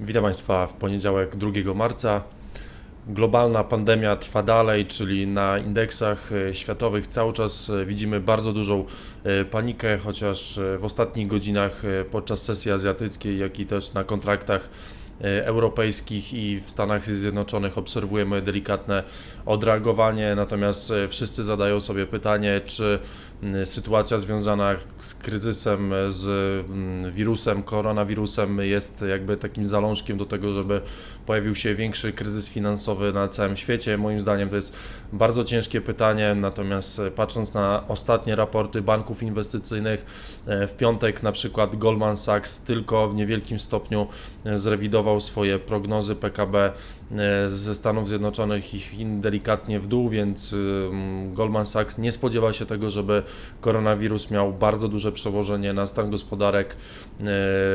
Witam Państwa w poniedziałek 2 marca. Globalna pandemia trwa dalej, czyli na indeksach e, światowych cały czas e, widzimy bardzo dużą e, panikę, chociaż w ostatnich godzinach podczas sesji azjatyckiej, jak i też na kontraktach europejskich i w Stanach Zjednoczonych obserwujemy delikatne odreagowanie, natomiast e, wszyscy zadają sobie pytanie, czy sytuacja związana z kryzysem, e, z wirusem, koronawirusem jest jakby takim zalążkiem do tego, żeby pojawił się większy kryzys finansowy na całym świecie. Moim zdaniem to jest bardzo ciężkie pytanie, natomiast e, patrząc na ostatnie raporty banków inwestycyjnych, e, w piątek na przykład Goldman Sachs tylko w niewielkim stopniu e, zrewidował swoje prognozy PKB e, ze Stanów Zjednoczonych i Chin delikatnie w dół, więc ym, Goldman Sachs nie spodziewa się tego, żeby koronawirus miał bardzo duże przełożenie na stan gospodarek e,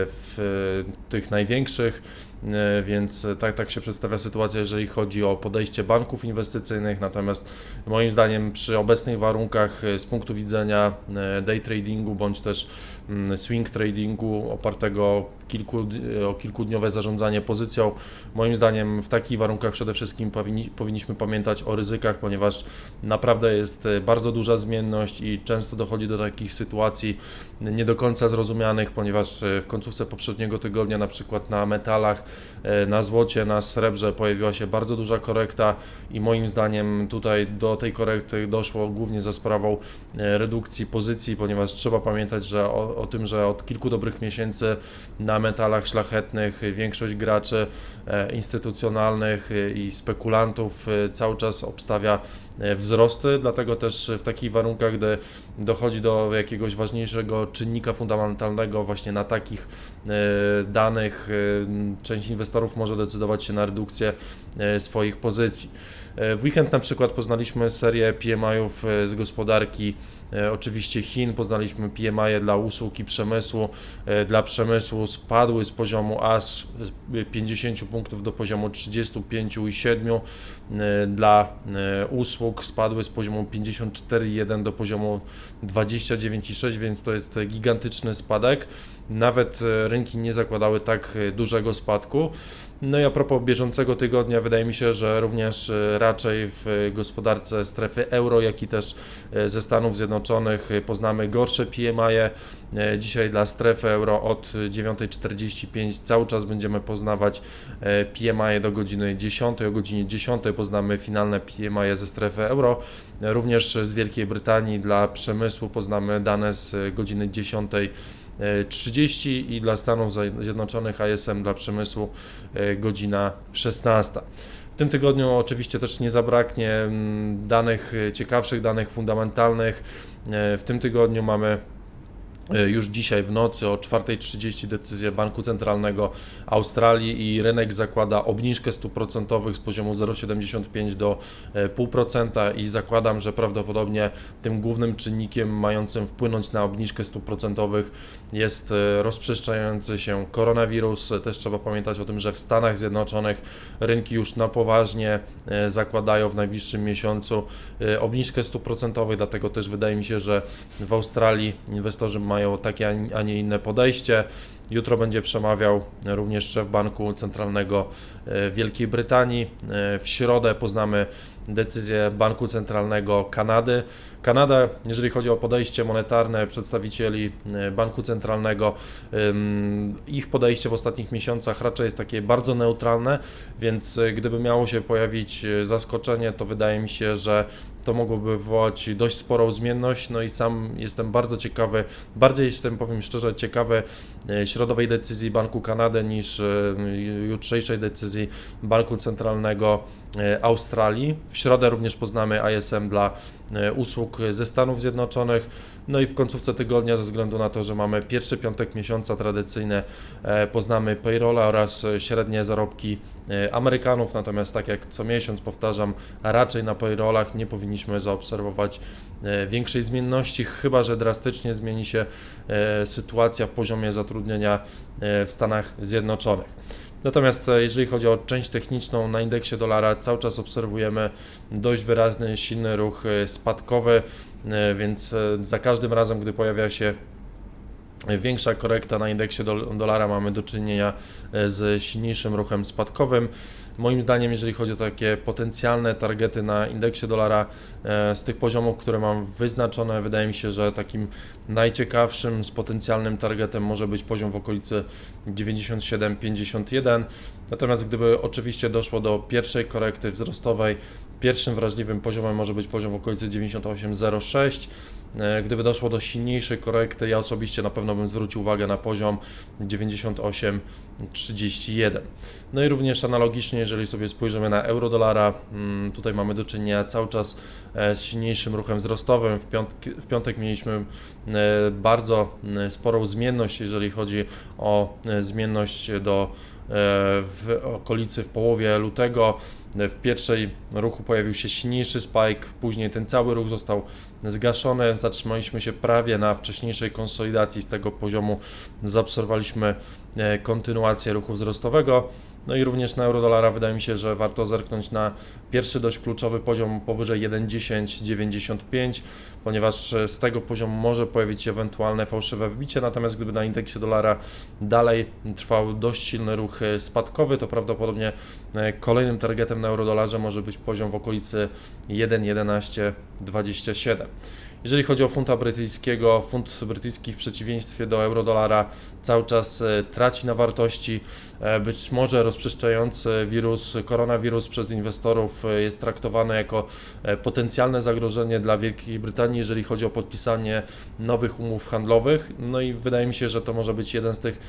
w tych największych. E, Więc tak, tak się przedstawia sytuacja, jeżeli chodzi o podejście banków inwestycyjnych. Natomiast moim zdaniem przy obecnych warunkach e, z punktu widzenia e, day tradingu bądź też mm, swing tradingu opartego kilku, o kilkudniowe zarządzanie pozycją, moim zdaniem w takich warunkach przede wszystkim powinni, powinniśmy pamiętać o ryzykach, ponieważ naprawdę jest bardzo duża zmienność i często dochodzi do takich sytuacji nie do końca zrozumianych, ponieważ w końcówce poprzedniego tygodnia na przykład na metalach, na złocie, na srebrze pojawiła się bardzo duża korekta i moim zdaniem tutaj do tej korekty doszło głównie za sprawą e, redukcji pozycji, ponieważ trzeba pamiętać, że o, o tym, że od kilku dobrych miesięcy na metalach szlachetnych większość graczy e, instytucjonalnych e, i spekulantów e, cały czas obstawia e, wzrosty, dlatego też w takich warunkach, gdy dochodzi do jakiegoś ważniejszego czynnika fundamentalnego, właśnie na takich e, danych e, część inwestorów może decydować się na redukcję e, swoich pozycji. E, W weekend na przykład poznaliśmy serię PMI-ów e, z gospodarki, e, oczywiście Chin, poznaliśmy PMI dla usług i przemysłu. E, Dla przemysłu spadły z poziomu aż e, 50 punktów do poziomu 35,7. E, Dla e, usług spadły z poziomu 54,1 do poziomu 29,6, więc to jest gigantyczny spadek. Nawet e, rynki nie zakładały tak e, dużego spadku. No i a propos bieżącego tygodnia, wydaje mi się, że również e, raczej w gospodarce strefy euro, jak i też e, ze Stanów Zjednoczonych e, poznamy gorsze PMI. -e. Dzisiaj dla strefy euro od 9.45 cały czas będziemy poznawać e, PMI do godziny 10. O godzinie 10 poznamy finalne PMI ze strefy euro. E, Również z Wielkiej Brytanii dla przemysłu poznamy dane z e, godziny 10. 30 i dla Stanów Zjednoczonych ISM dla przemysłu e, godzina 16. W tym tygodniu oczywiście też nie zabraknie mm, danych e, ciekawszych, danych fundamentalnych. E, W tym tygodniu mamy e, już dzisiaj w nocy o 4.30 decyzję Banku Centralnego Australii i rynek zakłada obniżkę stóp procentowych z poziomu 0,75 do e, 0,5% i zakładam, że prawdopodobnie tym głównym czynnikiem mającym wpłynąć na obniżkę stóp procentowych jest e, rozprzestrzeniający się koronawirus. E, Też trzeba pamiętać o tym, że w Stanach Zjednoczonych rynki już na poważnie e, zakładają w najbliższym miesiącu e, obniżkę stóp procentowych, dlatego też wydaje mi się, że w Australii inwestorzy mają takie, a nie- inne podejście. Jutro będzie przemawiał również szef Banku Centralnego e, Wielkiej Brytanii. E, W środę poznamy decyzję Banku Centralnego Kanady. Kanada, jeżeli chodzi o podejście monetarne przedstawicieli e, Banku Centralnego, ich podejście w ostatnich miesiącach raczej jest takie bardzo neutralne, więc gdyby miało się pojawić zaskoczenie, to wydaje mi się, że to mogłoby wywołać dość sporą zmienność. No i sam jestem bardzo ciekawy, bardziej jestem, powiem szczerze, ciekawy e, środowej decyzji Banku Kanady niż e, jutrzejszej decyzji Banku Centralnego Australii. W środę również poznamy ISM dla e, usług ze Stanów Zjednoczonych. No i w końcówce tygodnia, ze względu na to, że mamy pierwszy piątek miesiąca tradycyjne, e, poznamy payrolla oraz e, średnie zarobki e, Amerykanów. Natomiast, tak jak co miesiąc powtarzam, raczej na payrollach nie powinniśmy zaobserwować e, większej zmienności, chyba że drastycznie zmieni się e, sytuacja w poziomie zatrudnienia e, w Stanach Zjednoczonych. Natomiast e, jeżeli chodzi o część techniczną na indeksie dolara, cały czas obserwujemy dość wyraźny, silny ruch e, spadkowy, e, więc za każdym razem, gdy pojawia się większa korekta na indeksie dol- dolara, mamy do czynienia e, z silniejszym ruchem spadkowym. Moim zdaniem, jeżeli chodzi o takie potencjalne targety na indeksie dolara, e, z tych poziomów, które mam wyznaczone, wydaje mi się, że takim najciekawszym z potencjalnym targetem może być poziom w okolicy 97-51. Natomiast gdyby oczywiście doszło do pierwszej korekty wzrostowej, pierwszym wrażliwym poziomem może być poziom w okolicy 98,06. E, Gdyby doszło do silniejszej korekty, ja osobiście na pewno bym zwrócił uwagę na poziom 98,31. No i również analogicznie, jeżeli sobie spojrzymy na euro-dolara, mm, tutaj mamy do czynienia cały czas e, z silniejszym ruchem wzrostowym. W, w piątek mieliśmy e, bardzo sporą zmienność, jeżeli chodzi o zmienność do w okolicy w połowie lutego. W pierwszej ruchu pojawił się silniejszy spike, później ten cały ruch został zgaszony. Zatrzymaliśmy się prawie na wcześniejszej konsolidacji z tego poziomu. Zaobserwowaliśmy e, kontynuację ruchu wzrostowego. No i również na eurodolara wydaje mi się, że warto zerknąć na pierwszy dość kluczowy poziom powyżej 1,1095, ponieważ z tego poziomu może pojawić się ewentualne fałszywe wbicie, natomiast gdyby na indeksie dolara dalej trwał dość silny ruch spadkowy, to prawdopodobnie e, kolejnym targetem na eurodolarze może być poziom w okolicy 1,1127. Jeżeli chodzi o funta brytyjskiego, funt brytyjski w przeciwieństwie do eurodolara cały czas e, traci na wartości. E, Być może rozprzestrzeniający wirus, koronawirus przez inwestorów e, jest traktowany jako potencjalne zagrożenie dla Wielkiej Brytanii, jeżeli chodzi o podpisanie nowych umów handlowych. No i wydaje mi się, że to może być jeden z tych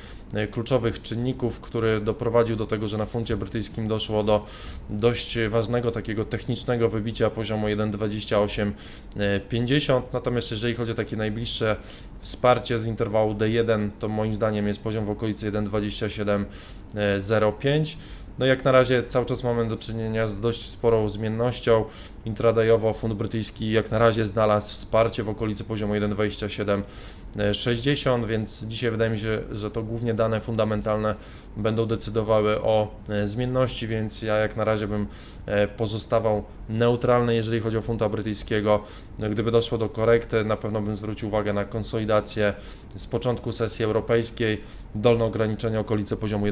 kluczowych czynników, który doprowadził do tego, że na funcie brytyjskim doszło do dość ważnego takiego technicznego wybicia poziomu 1,2850. Natomiast jeżeli chodzi o takie najbliższe wsparcie z interwału D1, to moim zdaniem jest poziom w okolicy 1,2705. No jak na razie cały czas mamy do czynienia z dość sporą zmiennością. Intradayowo fund brytyjski jak na razie znalazł wsparcie w okolicy poziomu 1,2760, więc dzisiaj wydaje mi się, że to głównie dane fundamentalne będą decydowały o e, zmienności, więc ja jak na razie bym e, pozostawał neutralny, jeżeli chodzi o funta brytyjskiego. No, Gdyby doszło do korekty, na pewno bym zwrócił uwagę na konsolidację z początku sesji europejskiej, dolne ograniczenie okolice poziomu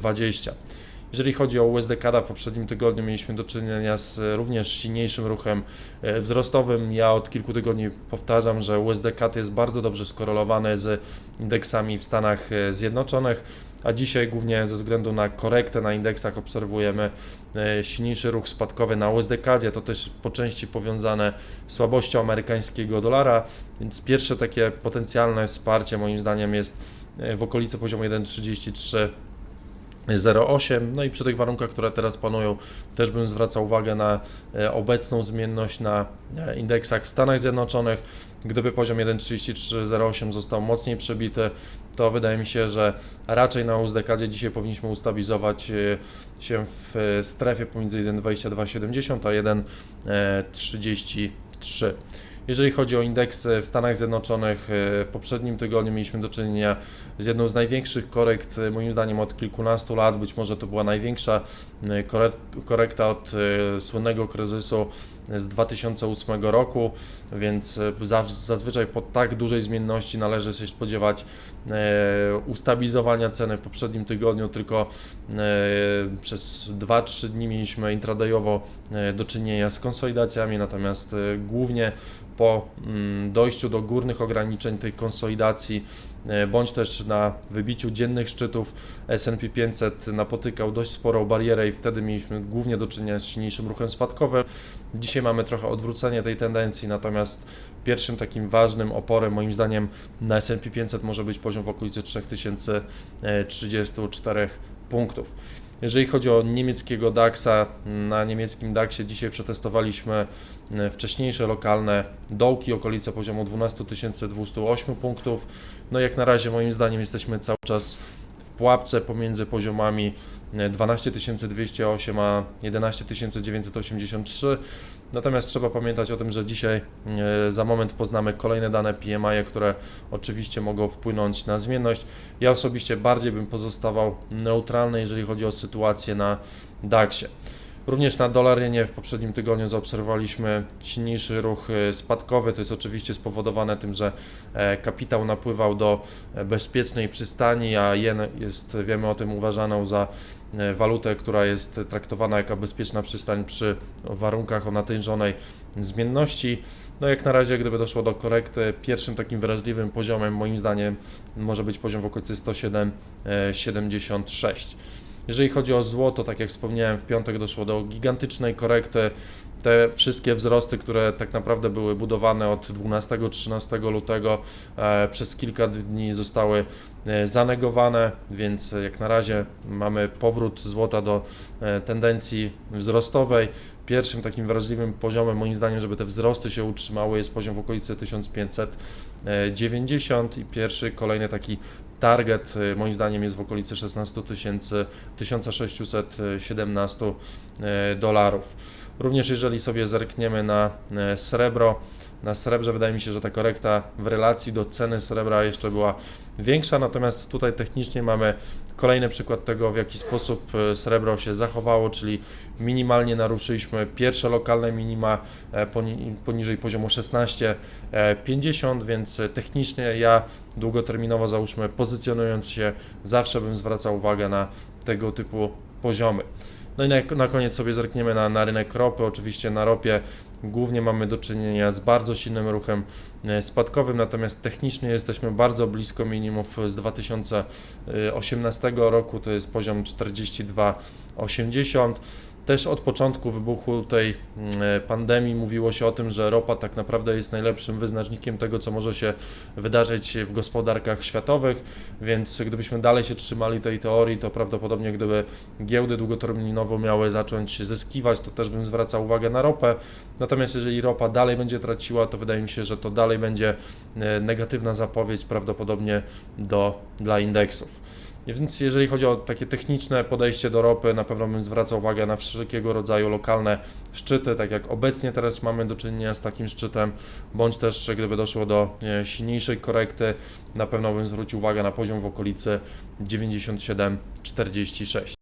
1,2820. Jeżeli chodzi o USD w poprzednim tygodniu mieliśmy do czynienia z e, również silniejszym ruchem e, wzrostowym. Ja od kilku tygodni powtarzam, że USD jest bardzo dobrze skorelowany z indeksami w Stanach e, Zjednoczonych, a dzisiaj głównie ze względu na korektę na indeksach obserwujemy silniejszy ruch spadkowy na USD. To też po części powiązane z słabością amerykańskiego dolara, więc pierwsze takie potencjalne wsparcie moim zdaniem jest w okolicy poziomu 1,33 0,8. No i przy tych warunkach, które teraz panują, też bym zwracał uwagę na e, obecną zmienność na e, indeksach w Stanach Zjednoczonych. Gdyby poziom 1,3308 został mocniej przebity, to wydaje mi się, że raczej na USDK dzisiaj powinniśmy ustabilizować e, się w strefie pomiędzy 1,2270 a 1,33. Jeżeli chodzi o indeksy w Stanach Zjednoczonych, e, w poprzednim tygodniu mieliśmy do czynienia z jedną z największych korekt, e, moim zdaniem od kilkunastu lat, być może to była największa e, kore- korekta od słynnego kryzysu z 2008 roku, więc za- zazwyczaj po tak dużej zmienności należy się spodziewać ustabilizowania ceny. W poprzednim tygodniu, tylko przez 2-3 dni mieliśmy intradayowo do czynienia z konsolidacjami, natomiast głównie po mm, dojściu do górnych ograniczeń tej konsolidacji, e, bądź też na wybiciu dziennych szczytów S&P 500 napotykał dość sporą barierę i wtedy mieliśmy głównie do czynienia z silniejszym ruchem spadkowym. Dzisiaj mamy trochę odwrócenie tej tendencji, natomiast pierwszym takim ważnym oporem moim zdaniem na S&P 500 może być poziom w okolicy 3034 punktów. Jeżeli chodzi o niemieckiego DAX-a, na niemieckim DAX-ie dzisiaj przetestowaliśmy e, wcześniejsze lokalne dołki, okolice poziomu 12 208 punktów. No jak na razie moim zdaniem jesteśmy cały czas pułapce pomiędzy poziomami e, 12 208 a 11 983. Natomiast trzeba pamiętać o tym, że dzisiaj e, za moment poznamy kolejne dane PMI, które oczywiście mogą wpłynąć na zmienność. Ja osobiście bardziej bym pozostawał neutralny, jeżeli chodzi o sytuację na DAX-ie. Również na dolarynie w poprzednim tygodniu zaobserwowaliśmy silniejszy ruch e, spadkowy. To jest oczywiście spowodowane tym, że e, kapitał napływał do e, bezpiecznej przystani, a jen jest, wiemy o tym, uważaną za walutę, która jest traktowana jako bezpieczna przystań przy warunkach o natężonej zmienności. No jak na razie, gdyby doszło do korekty, pierwszym takim wrażliwym poziomem moim zdaniem może być poziom w okolicy 107,76. Jeżeli chodzi o złoto, tak jak wspomniałem, w piątek doszło do gigantycznej korekty. Te wszystkie wzrosty, które tak naprawdę były budowane od 12-13 lutego, e, przez kilka dni zostały e, zanegowane, więc jak na razie mamy powrót złota do e, tendencji wzrostowej. Pierwszym takim wrażliwym poziomem, moim zdaniem, żeby te wzrosty się utrzymały, jest poziom w okolicy 1590 i pierwszy, kolejny taki target, y, moim zdaniem, jest w okolicy 16 tysięcy, 1617 e, dolarów. Również jeżeli sobie zerkniemy na srebro, na srebrze wydaje mi się, że ta korekta w relacji do ceny srebra jeszcze była większa, natomiast tutaj technicznie mamy kolejny przykład tego, w jaki sposób e, srebro się zachowało, czyli minimalnie naruszyliśmy pierwsze lokalne minima e, poni- poniżej poziomu 16,50, więc technicznie ja długoterminowo załóżmy pozycjonując się zawsze bym zwracał uwagę na tego typu poziomy. No i na, na koniec sobie zerkniemy na, na rynek ropy. Oczywiście na ropie głównie mamy do czynienia z bardzo silnym ruchem e, spadkowym, natomiast technicznie jesteśmy bardzo blisko minimów z 2018 roku, to jest poziom 42,80. Też od początku wybuchu tej mm, e, pandemii mówiło się o tym, że ropa tak naprawdę jest najlepszym wyznacznikiem tego, co może się wydarzyć w gospodarkach światowych, więc gdybyśmy dalej się trzymali tej teorii, to prawdopodobnie gdyby giełdy długoterminowo miały zacząć zyskiwać, to też bym zwracał uwagę na ropę. Natomiast jeżeli ropa dalej będzie traciła, to wydaje mi się, że to dalej będzie e, negatywna zapowiedź prawdopodobnie do, dla indeksów. Więc jeżeli chodzi o takie techniczne podejście do ropy, na pewno bym zwracał uwagę na wszelkiego rodzaju lokalne szczyty, tak jak obecnie teraz mamy do czynienia z takim szczytem, bądź też gdyby doszło do e, silniejszej korekty, na pewno bym zwrócił uwagę na poziom w okolicy 97,46.